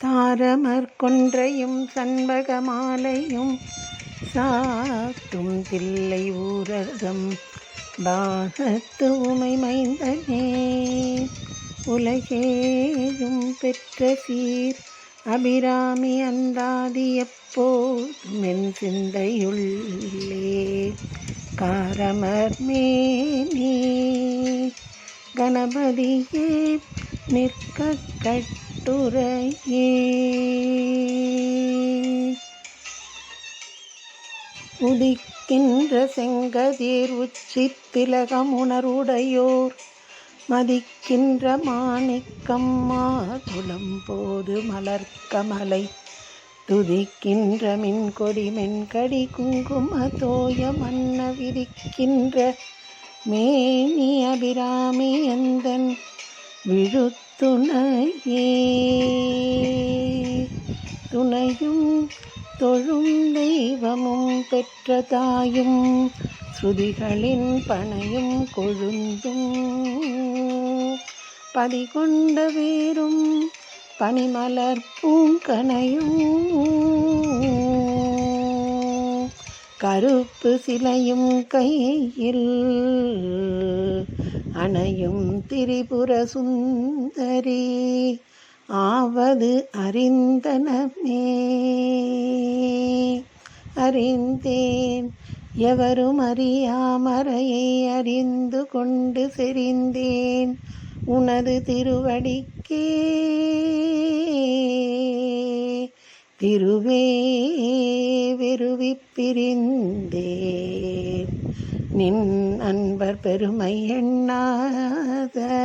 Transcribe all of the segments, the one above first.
தாரமர் கொன்றையும் சண்பக மாலையும் சாத்தும் தில்லை ஊரகம் பாகத்து உமை மைந்தனே. உலகேயும் பெற்ற சீர் அபிராமி அந்தாதி எப்போதும் என் சிந்தையுள்ளே. காரமர் மேனி கணபதியே நிற்க கட்டுரையே. உதிக்கின்ற செங்கதீர் உச்சி திலகம் உணர்வுடையோர் மதிக்கின்ற மாணிக்கம் மாதுளம் போது மலர்க்கமலை. துதிக்கின்ற மின்கொடி மென்கடி குங்கும தோய மன்ன விதிக்கின்ற மேனி அபிராமி எந்தன் துணையே. துணையும் தொழும் தெய்வமும் பெற்ற தாயும் ஸ்ருதிகளின் பனையும் கொழுந்தும். பதிகொண்ட வேரும் பனிமலர் பூங்கனையும் கருப்பு சிலையும் கையில் அணையும் திரிபுர சுந்தரி ஆவது அறிந்தனமே. அறிந்தேன் எவரும் அறியாமறையை அறிந்து கொண்டு செறிந்தேன். உனது திருவடிக்கே திருவே விருவி பிரிந்தே. நின் அன்பர் பெருமை எண்ணாத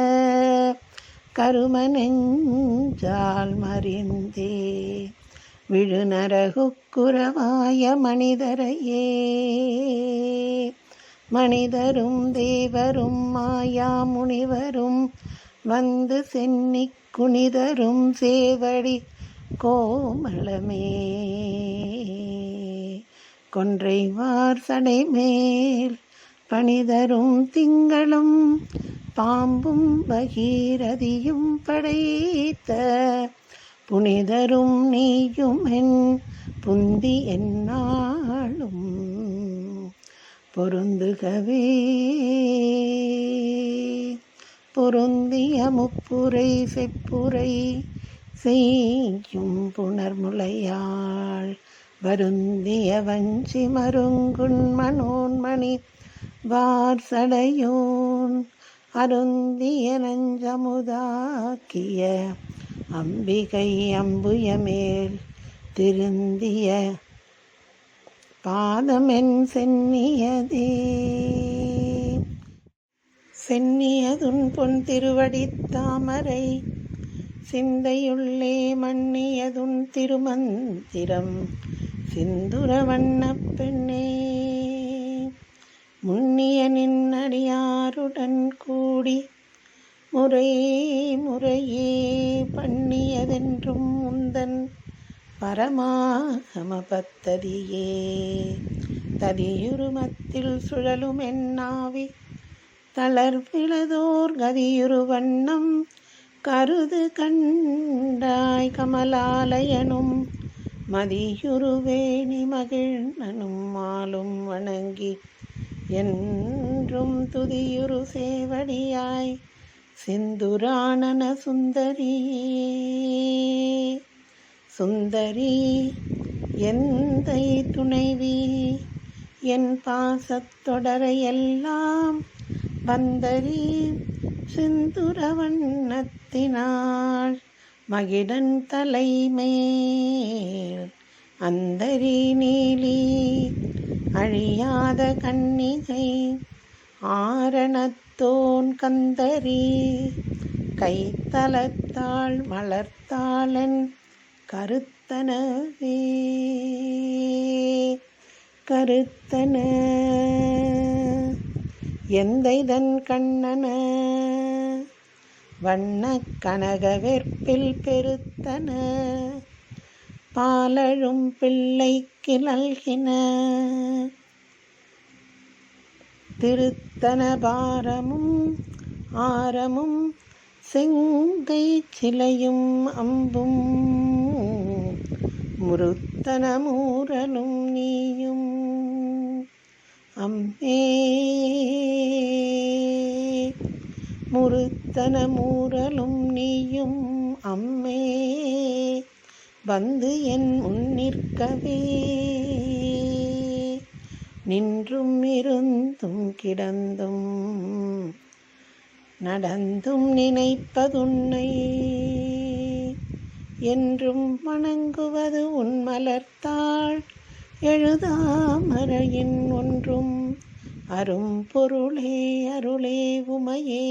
கரும நெஞ்சால் மறிந்தே விழுநரகுக்குறவாய மனிதரையே. மனிதரும் தேவரும் மாயா முனிவரும் வந்து சென்னி குனிதரும் சேவடி கோமளமே. கொன்றைவார் சடைமேல் பணிதரும் திங்களும் பாம்பும் பகீரதியும் படைத்த புனிதரும் நீயும் என் புந்தி என்னாலும் பொருந்துகவே. பொருந்திய முப்புரை செப்புரை செய்யும் புணர்முலையாள் வருந்திய வஞ்சி மருங்குன் மனோன்மணி வார்சடையோன் அருந்திய நஞ்சமுதாக்கிய அம்பிகை அம்புயமேல் திருந்திய பாதமென் சென்னியதே. சென்னியதுன் பொன் திருவடித் தாமரை சிந்தையுள்ளே மன்னியதுன் திருமந்திரம். சிந்துர வண்ணப் பெண்ணே முன்னிய நின்னடியாருடன் கூடி முறையே முறையே பண்ணியதென்றும் முந்தன் பரமாகமபத்ததியே. ததியுருமத்தில் சுழலும் என்னாவி தளர்விழதோர் கதியுரு வண்ணம் கருது கண்டாய் கமலாலயனும் மதியுருவேணி மகிழ்னனும் மாலும் வணங்கி என்றும் துதியுரு சேவடியாய் சிந்துராணன சுந்தரி. சுந்தரி எந்தை துணைவி? என் பாசத்தொடரையெல்லாம் வந்தரி சிந்துர வண்ணத்தினாள் மகிடன் தலைமேல் அந்தரி நீலி அழியாத கண்ணிகை ஆரணத்தோன் கந்தரி கைத்தலத்தாள் வளர்த்தாளன் கருத்தனவே. கருத்தன எந்தைதன் கண்ணன? வண்ண கனக வெற்பில் பெருத்தன. பாலழும் பிள்ளைக்கு நல்கின. திருத்தன பாரமும் ஆரமும் செங்கை சிலையும் அம்பும். முருத்தன மூரலும் நீயும். அம்மே. முருத்தனமூரலும் நீயும் அம்மே. வந்து என் முன்னிற்கவே நின்றும் இருந்தும் கிடந்தும் நடந்தும் நினைப்பதுன்னை. என்றும் வணங்குவது உன் எழுதாமரையின் ஒன்றும் அரும் பொருளே அருளே உமையே.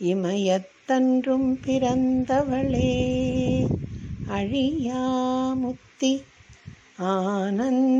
இமயத்தன்றும் பிறந்தவளே. அழியாமுத்தி ஆனந்தமே.